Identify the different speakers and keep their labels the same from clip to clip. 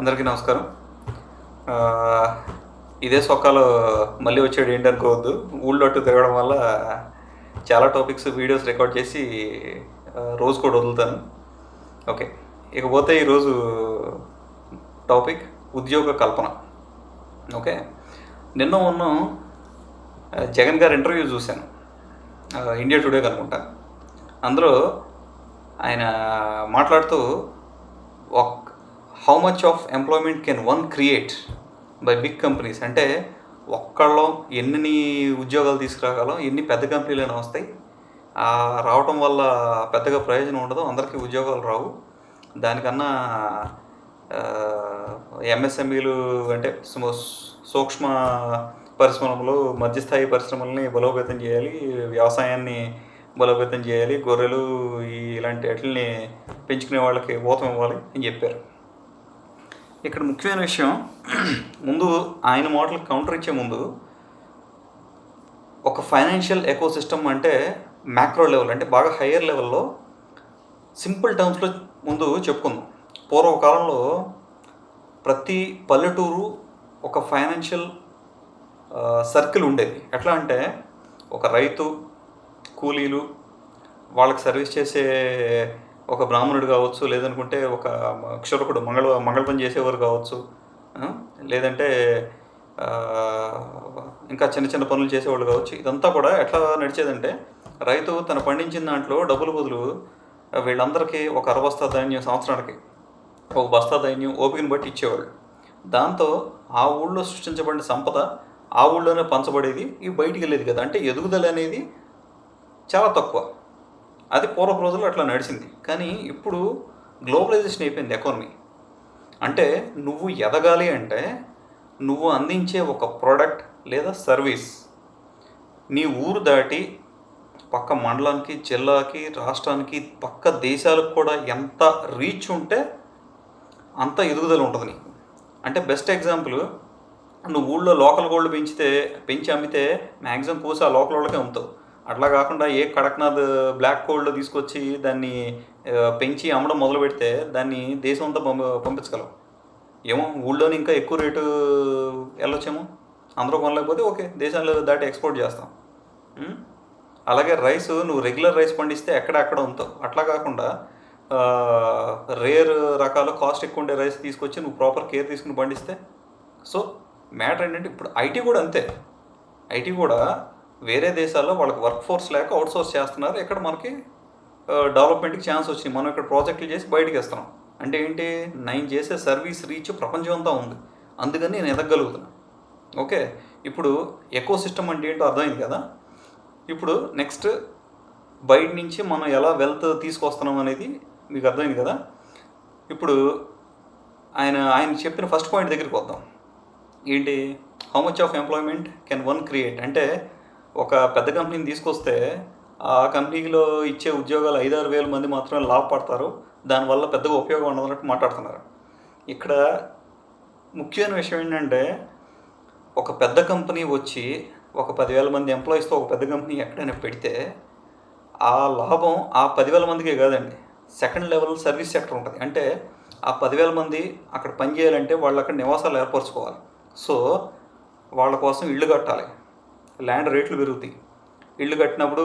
Speaker 1: అందరికీ నమస్కారం. ఇదే సొక్కాలో మళ్ళీ వచ్చాడు ఏంటి అనుకోవద్దు. ఊళ్ళో అటు తిరగడం వల్ల చాలా టాపిక్స్ వీడియోస్ రికార్డ్ చేసి రోజు కూడా వదులుతాను. ఓకే. ఇకపోతే ఈరోజు టాపిక్ ఉద్యోగ కల్పన. ఓకే. నిన్న మొన్న జగన్ గారి ఇంటర్వ్యూ చూశాను. ఇండియా టుడే అనుకుంటా అందులో ఆయన మాట్లాడుతూ ఒక్ how much of employment can one create by big companies అంటే ఒక్కళ్ళం ఎన్ని ఉద్యోగాలు తీసుకురాగలం ఎన్ని పెద్ద కంపెనీలైనా వస్తాయి రావటం వల్ల పెద్దగా ప్రయోజనం ఉండదు అందరికీ ఉద్యోగాలు రావు. దానికన్నా ఎంఎస్ఎంఈలు అంటే సూక్ష్మ పరిశ్రమలు మధ్యస్థాయి పరిశ్రమల్ని బలోపేతం చేయాలి వ్యవసాయాన్ని బలోపేతం చేయాలి గొర్రెలు ఇలాంటి వాటిని పెంచుకునే వాళ్ళకి ఊతం ఇవ్వాలి అని చెప్పారు. ఇక్కడ ముఖ్యమైన విషయం ముందు ఆయన మోడల్ కౌంటర్ ఇచ్చే ముందు ఒక ఫైనాన్షియల్ ఎకో సిస్టమ్ అంటే మ్యాక్రో లెవెల్ అంటే బాగా హయ్యర్ లెవెల్లో సింపుల్ టర్మ్స్లో ముందు చెప్పుకుందాం. పూర్వకాలంలో ప్రతి పల్లెటూరు ఒక ఫైనాన్షియల్ సర్కిల్ ఉండేది. ఎట్లా అంటే ఒక రైతు కూలీలు వాళ్ళకి సర్వీస్ చేసే ఒక బ్రాహ్మణుడు కావచ్చు లేదనుకుంటే ఒక క్షురకుడు మంగళ మంగళ పని చేసేవారు కావచ్చు లేదంటే ఇంకా చిన్న చిన్న పనులు చేసేవాళ్ళు కావచ్చు. ఇదంతా కూడా ఎట్లా నడిచేదంటే రైతు తను పండించిన దాంట్లో డబ్బులు బదులు వీళ్ళందరికీ ఒక అరబస్తా ధాన్యం సంవత్సరానికి ఒక బస్తా ధాన్యం ఓపికని బట్టి ఇచ్చేవాళ్ళు. దాంతో ఆ ఊళ్ళో సృష్టించబడిన సంపద ఆ ఊళ్ళోనే పంచబడేది ఇవి బయటికి వెళ్ళేది కదా. అంటే ఎదుగుదల అనేది చాలా తక్కువ. అది పూర్వపు రోజుల్లో అట్లా నడిచింది. కానీ ఇప్పుడు గ్లోబలైజేషన్ అయిపోయింది ఎకానమీ. అంటే నువ్వు ఎదగాలి అంటే నువ్వు అందించే ఒక ప్రోడక్ట్ లేదా సర్వీస్ నీ ఊరు దాటి పక్క మండలానికి జిల్లాకి రాష్ట్రానికి పక్క దేశాలకు కూడా ఎంత రీచ్ ఉంటే అంత ఎదుగుదల ఉంటుంది నీకు. అంటే బెస్ట్ ఎగ్జాంపుల్ నువ్వు ఊళ్ళో లోకల్ గోల్డ్ పెంచితే పెంచి అమ్మితే మ్యాక్సిమం కోసి ఆ లోకల్ వాళ్ళకే అమ్ముతావు. అట్లా కాకుండా ఏ కడక్నాథ్ బ్లాక్ కోల్డ్ తీసుకొచ్చి దాన్ని పెంచి అమ్మడం మొదలు పెడితే దాన్ని దేశం అంతా పంప పంపించగలం. ఏమో ఊళ్ళోని ఇంకా ఎక్కువ రేటు వెళ్ళొచ్చేమో. అందరూ కొనలేకపోతే ఓకే దేశాలు దాటి ఎక్స్పోర్ట్ చేస్తాం. అలాగే రైస్ నువ్వు రెగ్యులర్ రైస్ పండిస్తే ఎక్కడ అక్కడ ఉంటావు. అట్లా కాకుండా రేర్ రకాల కాస్ట్ ఎక్కువ ఉండే రైస్ తీసుకొచ్చి నువ్వు ప్రాపర్ కేర్ తీసుకుని పండిస్తే సో మ్యాటర్ ఏంటంటే ఇప్పుడు ఐటీ కూడా అంతే. ఐటీ కూడా వేరే దేశాల్లో వాళ్ళకి వర్క్ ఫోర్స్ లేక అవుట్ సోర్స్ చేస్తున్నారు. ఇక్కడ మనకి డెవలప్మెంట్కి ఛాన్స్ వచ్చింది. మనం ఇక్కడ ప్రాజెక్టులు చేసి బయటకు ఇస్తున్నాం అంటే ఏంటి? నేను చేసే సర్వీస్ రీచ్ ప్రపంచం అంతా ఉంది. అందుకని నేను ఎదగలుగుతున్నాను ఓకే? ఇప్పుడు ఎకో సిస్టమ్ అంటే ఏంటో అర్థమైంది కదా? ఇప్పుడు నెక్స్ట్ బయట నుంచి మనం ఎలా వెల్త్ తీసుకొస్తున్నాం అనేది మీకు అర్థమైంది కదా? ఇప్పుడు ఆయన ఆయన చెప్పిన ఫస్ట్ పాయింట్ దగ్గరికి వద్దాం. ఏంటి? How much of employment can one create అంటే ఒక పెద్ద కంపెనీని తీసుకొస్తే ఆ కంపెనీలో ఇచ్చే ఉద్యోగాలు ఐదారు వేల మంది మాత్రమే లాభపడతారు. దానివల్ల పెద్దగా ఉపయోగం ఉండదన్నట్టు మాట్లాడుతున్నారు. ఇక్కడ ముఖ్యమైన విషయం ఏంటంటే ఒక పెద్ద కంపెనీ వచ్చి ఒక పదివేల మంది ఎంప్లాయీస్తో ఒక పెద్ద కంపెనీ ఎక్కడైనా పెడితే ఆ లాభం ఆ పదివేల మందికే కాదండి. సెకండ్ లెవెల్ సర్వీస్ సెక్టర్ ఉంటుంది. అంటే ఆ పదివేల మంది అక్కడ పని చేయాలంటే వాళ్ళు అక్కడ నివాసాలు ఏర్పరచుకోవాలి. సో వాళ్ళ కోసం ఇల్లు కట్టాలి. ల్యాండ్ రేట్లు పెరుగుతాయి. ఇల్లు కట్టినప్పుడు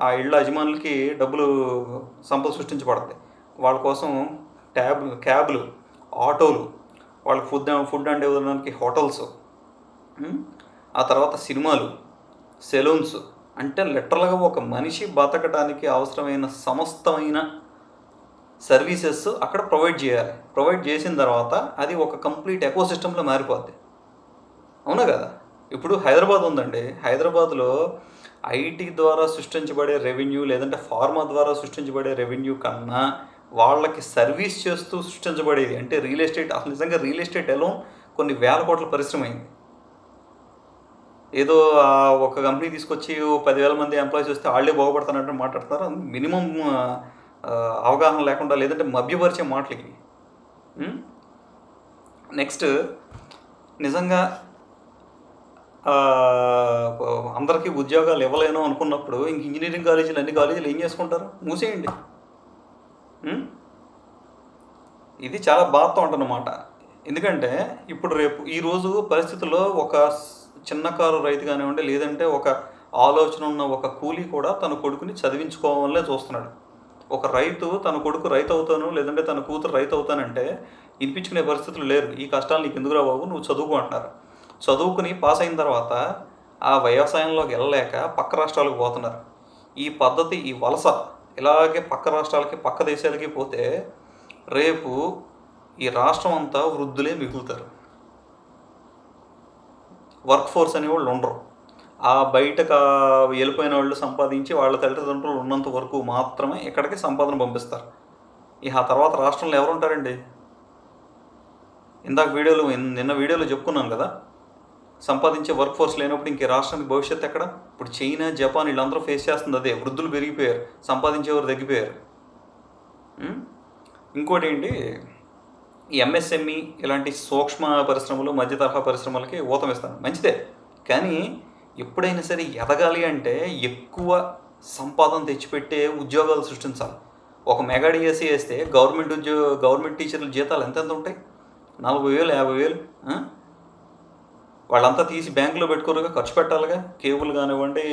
Speaker 1: ఆ, ఇళ్ళ యజమానులకి డబ్బులు సంపద సృష్టించబడతాయి. వాళ్ళ కోసం ట్యాబ్ క్యాబ్లు ఆటోలు వాళ్ళకి ఫుడ్ ఫుడ్ అండ్ ఇవ్వడానికి హోటల్స్ ఆ తర్వాత సినిమాలు సెలూన్స్ అంటే లిటరల్గా ఒక మనిషి బతకడానికి అవసరమైన సమస్తమైన సర్వీసెస్ అక్కడ ప్రొవైడ్ చేయాలి. ప్రొవైడ్ చేసిన తర్వాత అది ఒక కంప్లీట్ ఎకో సిస్టంలో మారిపోద్ది. అవునా కదా? ఇప్పుడు హైదరాబాద్ ఉందండి. హైదరాబాద్లో ఐటీ ద్వారా సృష్టించబడే రెవెన్యూ లేదంటే ఫార్మా ద్వారా సృష్టించబడే రెవెన్యూ కన్నా వాళ్ళకి సర్వీస్ చేస్తూ సృష్టించబడేది అంటే రియల్ ఎస్టేట్ అసలు నిజంగా రియల్ ఎస్టేట్ ఎలా కొన్ని వేల కోట్ల పరిశ్రమ అయింది. ఏదో ఒక కంపెనీ తీసుకొచ్చి పదివేల మంది ఎంప్లాయీస్ వస్తే వాళ్ళే బాగుపడుతున్నట్టు మాట్లాడుతున్నారు మినిమం అవగాహన లేకుండా లేదంటే మభ్యపరిచే మాటలకి. నెక్స్ట్ నిజంగా అందరికీ ఉద్యోగాలు ఇవ్వలేను అనుకున్నప్పుడు ఇంక ఇంజనీరింగ్ కాలేజీలు అన్ని కాలేజీలు ఏం చేసుకుంటారు? మూసేయండి. ఇది చాలా బాధతో ఉంటుందన్నమాట. ఎందుకంటే ఇప్పుడు రేపు ఈరోజు పరిస్థితుల్లో ఒక చిన్న కారు రైతు కానివ్వండి లేదంటే ఒక ఆలోచన ఉన్న ఒక కూలీ కూడా తన కొడుకుని చదివించుకోవాలనే చూస్తున్నాడు. ఒక రైతు తన కొడుకు రైతు అవుతాను లేదంటే తన కూతురు రైతు అవుతానంటే వినిపించుకునే పరిస్థితులు లేరు. ఈ కష్టాలు నీకు ఎందుకురా బాబు? నువ్వు చదువుకో అంటున్నారు చదువుకుని పాస్ అయిన తర్వాత ఆ వ్యవసాయంలోకి వెళ్ళలేక పక్క రాష్ట్రాలకు పోతున్నారు. ఈ పద్ధతి ఈ వలస ఇలాగే పక్క రాష్ట్రాలకి పక్క దేశాలకి పోతే రేపు ఈ రాష్ట్రం అంతా వృద్ధులే మిగులుతారు. వర్క్ ఫోర్స్ అనే వాళ్ళు ఉండరు. ఆ బయటకు వెళ్ళిపోయిన వాళ్ళు సంపాదించి వాళ్ళ తల్లిదండ్రులు ఉన్నంత వరకు మాత్రమే ఇక్కడికి సంపాదన పంపిస్తారు. ఇక ఆ తర్వాత రాష్ట్రంలో ఎవరుంటారండి ఇందాక వీడియోలు నిన్న వీడియోలో చెప్పుకున్నాను కదా? సంపాదించే వర్క్ ఫోర్స్ లేనప్పుడు ఇంకే రాష్ట్రానికి భవిష్యత్తు ఎక్కడ? ఇప్పుడు చైనా జపాన్ వీళ్ళందరూ ఫేస్ చేస్తుంది. అదే వృద్ధులు పెరిగిపోయారు. సంపాదించేవారు తగ్గిపోయారు. ఇంకోటి ఏంటి? ఎంఎస్ఎంఈ ఇలాంటి సూక్ష్మ పరిశ్రమలు మధ్య తరహా పరిశ్రమలకి ఊతం ఇస్తాను. మంచిదే. కానీ ఎప్పుడైనా సరే ఎదగాలి అంటే ఎక్కువ సంపాదన తెచ్చిపెట్టే ఉద్యోగాలు సృష్టించాలి. ఒక మెగా డిఎస్సీ వేస్తే గవర్నమెంట్ ఉద్యోగ గవర్నమెంట్ టీచర్ల జీతాలు ఎంతెంత ఉంటాయి? నలభై వేలు యాభై వేలు వాళ్ళంతా తీసి బ్యాంకులో పెట్టుకోరుగా ఖర్చు పెట్టాలిగా? కేబుల్ కానివ్వండి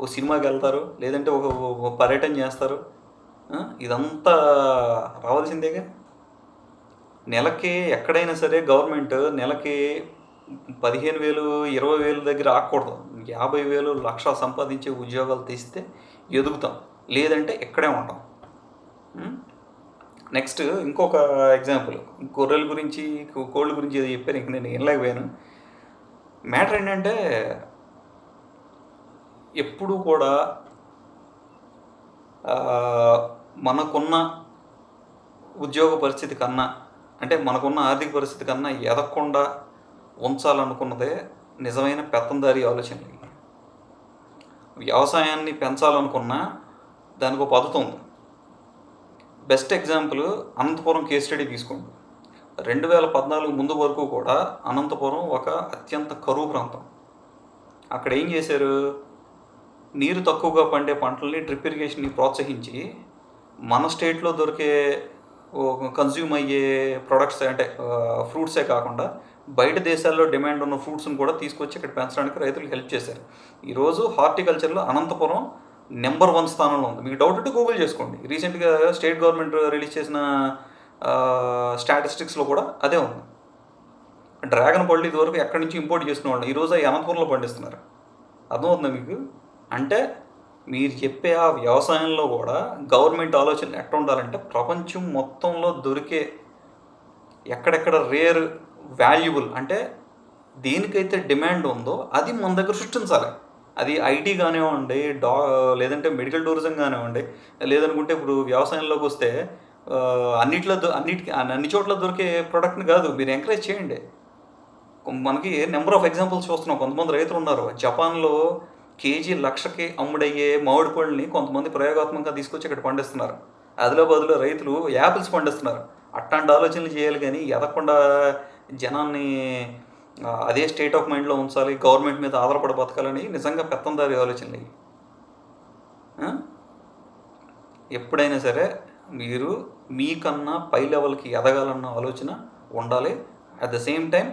Speaker 1: ఒక సినిమాకి వెళ్తారు లేదంటే ఒక పర్యటన చేస్తారు. ఇదంతా రావాల్సిందేగా? నెలకి ఎక్కడైనా సరే గవర్నమెంట్ నెలకి పదిహేను వేలు ఇరవై వేలు దగ్గర ఆకూడదు యాభై వేలు లక్ష సంపాదించే ఉద్యోగాలు తీస్తే ఎదుగుతాం. లేదంటే ఇక్కడే ఉంటాం. నెక్స్ట్ ఇంకొక ఎగ్జాంపుల్. గొర్రెల గురించి కోళ్ళ గురించి ఏదో చెప్పాను ఇంక నేను వినలేకపోయాను. మ్యాటర్ ఏంటంటే ఎప్పుడు కూడా మనకున్న ఉద్యోగ పరిస్థితి కన్నా అంటే మనకున్న ఆర్థిక పరిస్థితి కన్నా ఎదగకుండా ఉంచాలనుకున్నదే నిజమైన పెత్తందారి ఆలోచనలు వ్యవసాయాన్ని పెంచాలనుకున్నా దానికి ఒక పద్ధతి ఉంది. Best example Anantapuram case study తీసుకోండి. రెండు వేల పద్నాలుగు ముందు వరకు కూడా అనంతపురం ఒక అత్యంత కరువు ప్రాంతం. అక్కడ ఏం చేశారు? నీరు తక్కువగా పండే పంటల్ని డ్రిప్ ఇరిగేషన్ని ప్రోత్సహించి మన స్టేట్లో దొరికే కన్జ్యూమ్ అయ్యే ప్రొడక్ట్స్ అంటే ఫ్రూట్సే కాకుండా బయట దేశాల్లో డిమాండ్ ఉన్న ఫ్రూట్స్ని కూడా తీసుకొచ్చి ఇక్కడ పెంచడానికి రైతులు హెల్ప్ చేశారు. ఈరోజు హార్టికల్చర్లో అనంతపురం నెంబర్ వన్ స్థానంలో ఉంది. మీకు డౌట్ ఉంటే గూగుల్ చేసుకోండి. రీసెంట్గా స్టేట్ గవర్నమెంట్ రిలీజ్ చేసిన స్టాటిస్టిక్స్లో కూడా అదే ఉంది. డ్రాగన్ పళ్ళు ఇదివరకు ఎక్కడి నుంచి ఇంపోర్ట్ చేస్తున్న వాళ్ళు? ఈరోజు అవి అనంతపురంలో పండిస్తున్నారు. అర్థమవుతుందా మీకు? అంటే మీరు చెప్పే ఆ వ్యవసాయంలో కూడా గవర్నమెంట్ ఆలోచన ఎట్లా ఉండాలంటే ప్రపంచం మొత్తంలో దొరికే ఎక్కడెక్కడ రేర్ వాల్యుబుల్ అంటే దేనికైతే డిమాండ్ ఉందో అది మన దగ్గర సృష్టించాలి. అది ఐటీ కానివ్వండి డా లేదంటే మెడికల్ టూరిజం కానివ్వండి లేదనుకుంటే ఇప్పుడు వ్యవసాయంలోకి వస్తే అన్నిట్లో దొ- అన్నిటికి అన్ని చోట్ల దొరికే ప్రోడక్ట్ని కాదు మీరు ఎంకరేజ్ చేయండి. మనకి నెంబర్ ఆఫ్ ఎగ్జాంపుల్స్ చూస్తున్నాం. కొంతమంది రైతులు ఉన్నారు. జపాన్లో కేజీ లక్షకి అమ్ముడయ్యే మామిడి పళ్ళని కొంతమంది ప్రయోగాత్మకంగా తీసుకొచ్చి ఇక్కడ పండిస్తున్నారు. ఆదిలాబాద్లో రైతులు యాపిల్స్ పండిస్తున్నారు. అట్లాంటి ఆలోచనలు చేయాలి కానీ ఎదగకుండా జనాన్ని అదే స్టేట్ ఆఫ్ మైండ్లో ఉంచాలి గవర్నమెంట్ మీద ఆధారపడి బతకాలని నిజంగా పెత్తందారి ఆలోచనలు ఎప్పుడైనా సరే మీరు మీకన్నా పై లెవెల్కి ఎదగాలన్న ఆలోచన ఉండాలి. అట్ ద సేమ్ టైం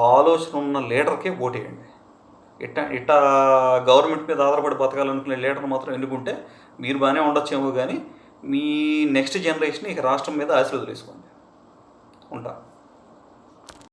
Speaker 1: ఆ ఆలోచన ఉన్న లీడర్కే ఓటేయండి. ఇట్ట ఇట్ట గవర్నమెంట్ మీద ఆధారపడి బతకాలనుకునే లీడర్ మాత్రం ఎన్నుకుంటే మీరు బాగానే ఉండొచ్చేమో కానీ మీ నెక్స్ట్ జనరేషన్ ఇక రాష్ట్రం మీద ఆశలు వదిలేసుకోండి ఉంటా.